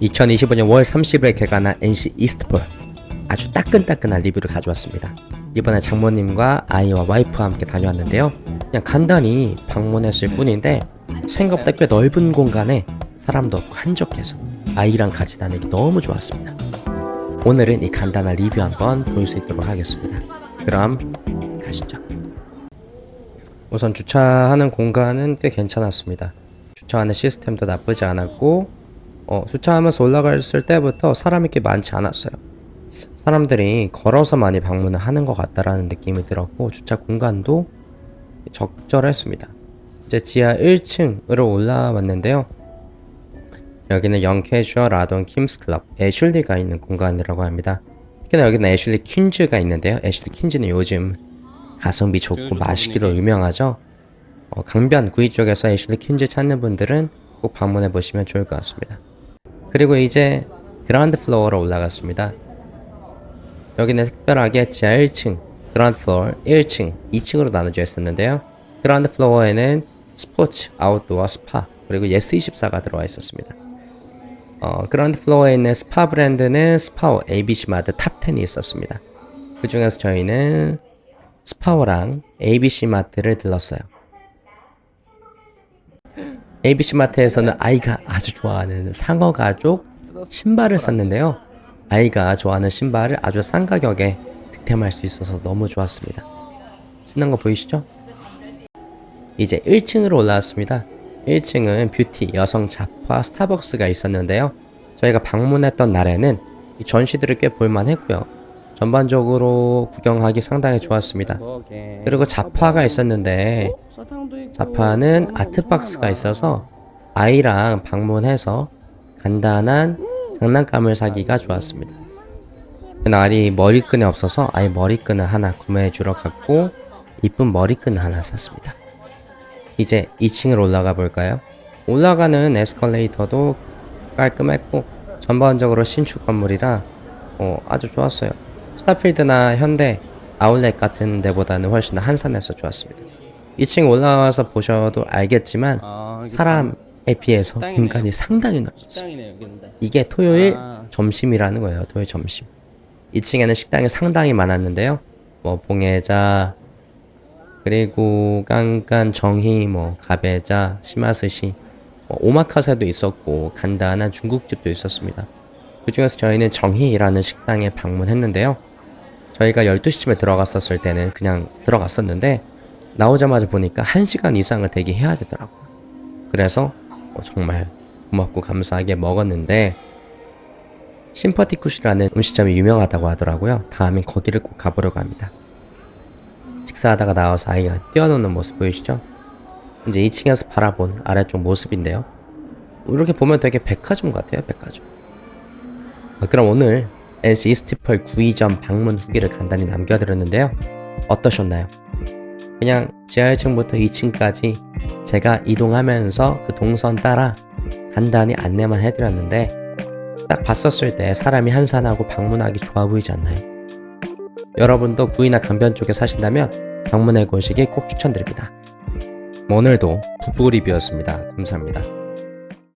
2025년 5월 30일에 개관한 NC 이스트폴 아주 따끈따끈한 리뷰를 가져왔습니다. 이번에 장모님과 아이와 와이프와 함께 다녀왔는데요. 그냥 간단히 방문했을 뿐인데 생각보다 꽤 넓은 공간에 사람도 한적해서 아이랑 같이 다니기 너무 좋았습니다. 오늘은 이 간단한 리뷰 한번 볼 수 있도록 하겠습니다. 그럼 가시죠. 우선 주차하는 공간은 꽤 괜찮았습니다. 주차하는 시스템도 나쁘지 않았고 어, 주차하면서 올라갔을 때부터 사람이 꽤 많지 않았어요. 사람들이 걸어서 많이 방문을 하는 것 같다라는 느낌이 들었고 주차 공간도 적절했습니다. 이제 지하 1층으로 올라왔는데요. 여기는 영 캐주얼 아동 킴스 클럽 애슐리가 있는 공간이라고 합니다. 특히나 여기는 애슐리 퀸즈가 있는데요. 애슐리 퀸즈는 요즘 가성비 좋고 마시기로 유명하죠. 어, 강변 구이 쪽에서 애슐리 퀸즈 찾는 분들은 꼭 방문해 보시면 좋을 것 같습니다. 그리고 이제 그라운드 플로어로 올라갔습니다. 여기는 특별하게 지하 1층, 그라운드 플로어 1층, 2층으로 나눠져 있었는데요. 그라운드 플로어에는 스포츠, 아웃도어, 스파, 그리고 예스24가 들어와 있었습니다. 어, 그라운드 플로어에 있는 스파 브랜드는 스파워, ABC 마트 탑 10이 있었습니다. 그 중에서 저희는 스파워랑 ABC 마트를 들렀어요. ABC 마트에서는 아이가 아주 좋아하는 상어 가족 신발을 샀는데요. 아이가 좋아하는 신발을 아주 싼 가격에 득템할 수 있어서 너무 좋았습니다. 신난 거 보이시죠? 이제 1층으로 올라왔습니다. 1층은 뷰티, 여성 잡화, 스타벅스가 있었는데요. 저희가 방문했던 날에는 이 전시들을 꽤 볼만했고요. 전반적으로 구경하기 상당히 좋았습니다. 그리고 잡화가 있었는데 자파는 아트박스가 있어서 아이랑 방문해서 간단한 장난감을 사기가 좋았습니다. 그날이 머리끈이 없어서 아이 머리끈을 하나 구매해 주러 갔고 이쁜 머리끈 하나 샀습니다. 이제 2층을 올라가 볼까요? 올라가는 에스컬레이터도 깔끔했고 전반적으로 신축 건물이라 어, 아주 좋았어요. 스타필드나 현대 아울렛 같은 데보다는 훨씬 한산해서 좋았습니다. 2층 올라와서 보셔도 알겠지만 사람에 비해서 공간이 상당히 넓었어요. 식당이네 여기는. 이게 토요일 아. 점심이라는 거예요. 토요일 점심. 2층에는 식당이 상당히 많았는데요. 뭐 봉해자 그리고 깐깐 정희 뭐 가베자 시마스시 뭐 오마카세도 있었고 간단한 중국집도 있었습니다. 그 중에서 저희는 정희라는 식당에 방문했는데요. 저희가 12시쯤에 들어갔었을 때는 그냥 들어갔었는데 나오자마자 보니까 1시간 이상을 대기해야 되더라고요. 그래서 어, 정말 고맙고 감사하게 먹었는데 심퍼티쿠시라는 음식점이 유명하다고 하더라고요. 다음엔 거기를 꼭 가보려고 합니다. 식사하다가 나와서 아이가 뛰어노는 모습 보이시죠? 이제 2층에서 바라본 아래쪽 모습인데요. 이렇게 보면 되게 백화점 같아요, 백화점. 아, 그럼 오늘 NC 이스트펄 9위점 방문 후기를 간단히 남겨드렸는데요. 어떠셨나요? 그냥 지하 1층부터 2층까지 제가 이동하면서 그 동선 따라 간단히 안내만 해드렸는데 딱 봤었을 때 사람이 한산하고 방문하기 좋아 보이지 않나요? 여러분도 구이나 강변 쪽에 사신다면 방문해 보시기 꼭 추천드립니다. 오늘도 부부 리뷰였습니다. 감사합니다.